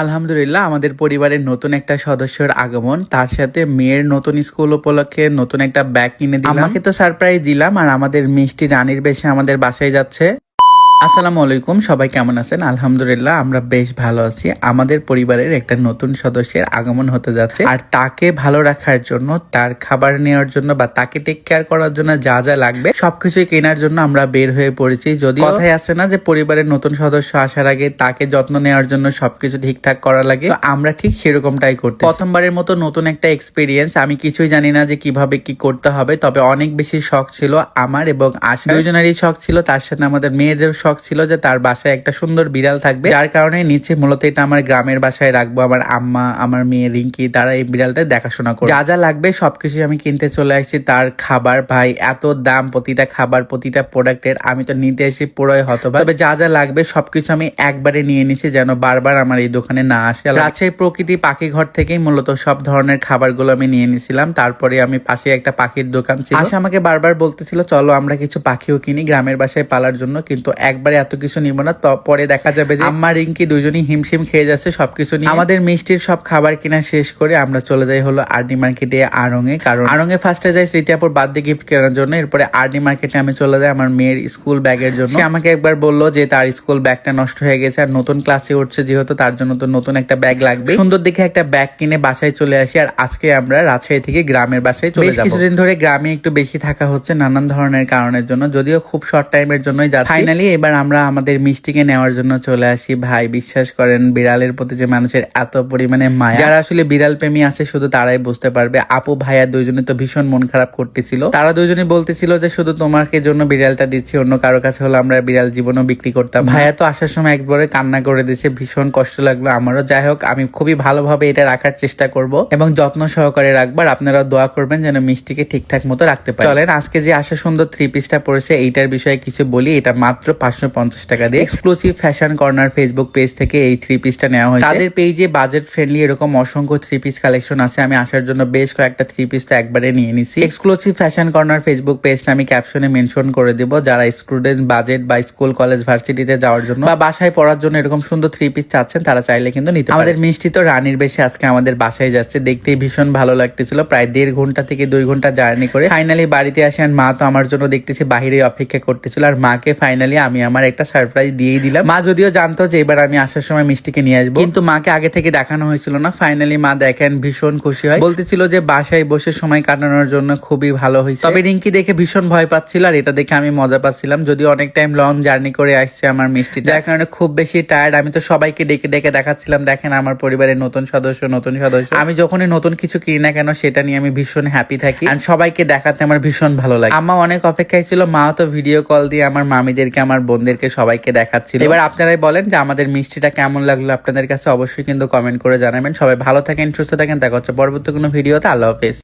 আলহামদুলিল্লাহ, আমাদের পরিবারের নতুন একটা সদস্যের আগমন। তার সাথে মেয়ের নতুন স্কুল উপলক্ষে নতুন একটা ব্যাগ কিনে দিলাম। আমাকে তো সারপ্রাইজ দিলাম আর আমাদের মিষ্টি রানীর বেশে আমাদের বাসায় যাচ্ছে। আসসালামু আলাইকুম, সবাই কেমন আছেন? আলহামদুলিল্লাহ, আমরা বেশ ভালো আছি। আমাদের পরিবারের একটা নতুন সদস্যের আগমন হতে যাচ্ছে। আর তাকে ভালো রাখার জন্য, তার খাবার নেওয়ার জন্য বা তাকে টেক কেয়ার করার জন্য যা যা লাগবে, সবকিছুই কেনার জন্য আমরা বের হয়ে পড়েছি। যদি কথাই আছে না যে, পরিবারের নতুন সদস্য আসার আগে তাকে যত্ন নেওয়ার জন্য সবকিছু ঠিকঠাক করা লাগে। আমরা ঠিক সেরকমটাই করতে প্রথমবারের মতো নতুন একটা এক্সপিরিয়েন্স আমি কিছুই জানি না যে, কীভাবে কি করতে হবে, তবে অনেক বেশি শখ ছিল আমার এবং আশা। দুজনেরই শখ ছিল, তার সাথে আমাদের মেয়েদের শখ ছিল যে তার বাসায় একটা সুন্দর বিড়াল থাকবে। যার কারণে নিচে মূলত এটা আমার গ্রামের বাসায় রাখব। আমার আম্মা, আমার মেয়ে রিঙ্কি, তারা এই বিড়ালটা দেখাশোনা করবে। যা যা লাগবে সবকিছু আমি কিনতে চলে আসছি। তার খাবার, ভাই, এত দাম, প্রতিটা খাবার, প্রতিটা প্রোডাক্টের আমি তো নিতে এসে পুরোই হতো তবে যা যা লাগবে সবকিছু আমি একবারে নিয়ে নিছি যেন বারবার আমার এই দোকানে না আসে। রাজশাহী প্রকৃতি পাখি ঘর থেকেই মূলত সব ধরনের খাবারগুলো আমি নিয়ে নিছিলাম। তারপরে আমি পাশে একটা পাখির দোকান ছিল। আমাকে বারবার বলতেছিল, চলো আমরা কিছু পাখিও কিনি, গ্রামের বাসায় পালার জন্য। কিন্তু একবারে এত কিছু নিব না। পরে দেখা যাবে যে আম্মা রিঙ্কি দুজনই হিমশিম খেয়ে যাচ্ছে সবকিছু নিয়ে। আমাদের মিষ্টির সব খাবার কিনা শেষ করে আমরা চলে যাই হলো আরডি মার্কেটে আড়ঙে কারণ আড়ঙে ফার্স্টে যাই স্মৃতিয়াপুর বার্থডে গিফট কেনার জন্য। এরপরে আরডি মার্কেটে আমি চলে যাই আমার মেয়ের স্কুল ব্যাগের জন্য। সে আমাকে একবার বলল যে তার স্কুল ব্যাগটা নষ্ট হয়ে গেছে আর নতুন ক্লাসে উঠছে যেহেতু তার জন্য তো নতুন একটা ব্যাগ লাগবে। সুন্দর দেখে একটা ব্যাগ কিনে বাসায় চলে আসি আর আজকে আমরা রাজশাহী থেকে গ্রামের বাসায় চলে যাব। কিছুদিন ধরে গ্রামে একটু বেশি থাকা হচ্ছে নানান ধরনের কারণের জন্য। যদিও খুব শর্ট টাইমের জন্যই যাচ্ছি। ফাইনালি এবার আমরা আমাদের মিষ্টিকে নেওয়ার জন্য চলে আসি। ভাই বিশ্বাস করেন বিড়ালের প্রতি যে মানুষের এত পরিমাণে মায়া যারা আসলে বিড়াল প্রেমী আছে শুধু তারাই বুঝতে পারবে। আপু ভাইয়া দুইজনে তো ভীষণ মন খারাপ করতেছিল। তারা দুইজনে বলতেছিল যে শুধু তোমাকে জন্য বিড়ালটা দিচ্ছি অন্য কারও কাছে হলো আমরা বিড়াল জীবনও বিক্রি করতাম। ভাইয়া তো আসার সময় একবারে কান্না করে দিয়েছে ভীষণ কষ্ট লাগল আমারও। যাই হোক আমি খুবই ভালোভাবে এটা রাখার চেষ্টা করব এবং যত্ন সহকারে রাখবার আপনারা দোয়া করবেন যেন মিষ্টিকে ঠিকঠাক মতো রাখতে পারেন চলেন আজকে যে আসা সুন্দর থ্রি পিসটা পড়েছে এইটার বিষয়ে কিছু বলি। এটা মাত্র পাঁচশো পঞ্চাশ টাকা দিয়ে exclusive fashion corner Facebook page থেকে এই থ্রি পিসটা নেওয়া হয়েছে। তাদের পেজে বাজেট ফ্রেন্ডলি এরকম অসংখ্য থ্রি পিস কালেকশন আছে। আমি আসার জন্য বেশ কয়েকটা থ্রি পিসটা একবারে নিয়ে নিছি। এক্সক্লুসিভ ফ্যাশন কর্নার ফেসবুক পেজটা আমি ক্যাপশনে মেনশন করে দেব। যারা স্টুডেন্ট বাজেট বা স্কুল কলেজ ভার্সিটিতে যাওয়ার জন্য বা বাসায় পড়ার জন্য এরকম সুন্দর থ্রি পিস চাচ্ছেন তারা চাইলে কিন্তু নিতে আমাদের মিষ্টি তো রানীর বেশে আজকে আমাদের বাসায় যাচ্ছে। দেখতেই ভীষণ ভালো লাগতেছিল। প্রায় দেড় ঘণ্টা থেকে দুই ঘণ্টা জার্নি করে। ফাইনালি বাড়িতে আসে আর মা তো আমার জন্য দেখতেছি বাহিরে অপেক্ষা করতেছিল। আর মাকে ফাইনালি আমি আমার একটা সারপ্রাইজ দিয়েই দিলাম। মা যদিও জানতো যে এবার আমি আসার সময় মিষ্টিকে নিয়ে আসব। কিন্তু মাকে আগে থেকে দেখানো হয়েছিল না। ফাইনালি মা দেখেন, ভীষণ খুশি হয়। বলতেছিল যে বাসায় বসে সময় কাটানোর জন্য খুবই ভালো হয়েছে। তবে রিঙ্কি দেখে ভীষণ ভয় পাচ্ছিল আর এটা দেখে আমি মজা পাচ্ছিলাম। যদি অনেক টাইম লং জার্নি করে আসছে আমার মিষ্টি। যার কারণে খুব বেশি টায়ার্ড আমি তো সবাইকে ডেকে ডেকে দেখাচ্ছিলাম। দেখেন আমার পরিবারের নতুন সদস্য নতুন সদস্য। আমি যখনই নতুন কিছু কিনি না কেন, সেটা নিয়ে আমি ভীষণ হ্যাপি থাকি। আর সবাইকে দেখাতে আমার ভীষণ ভালো লাগে। আম্মা অনেক অপেক্ষায় ছিল। মাও তো ভিডিও কল দিয়ে আমার মামিদেরকে, আমার বোনদেরকে সবাইকে দেখাচ্ছিল। এবার আপনারাই বলেন যে আমাদের মিষ্টিটা কেমন লাগল আপনাদের কাছে অবশ্যই কিন্তু কমেন্ট করে জানাবেন। সবাই ভালো থাকেন, সুস্থ থাকেন, দেখা হচ্ছে পরবর্তী কোনো ভিডিওতে। আল্লাহ হাফেজ।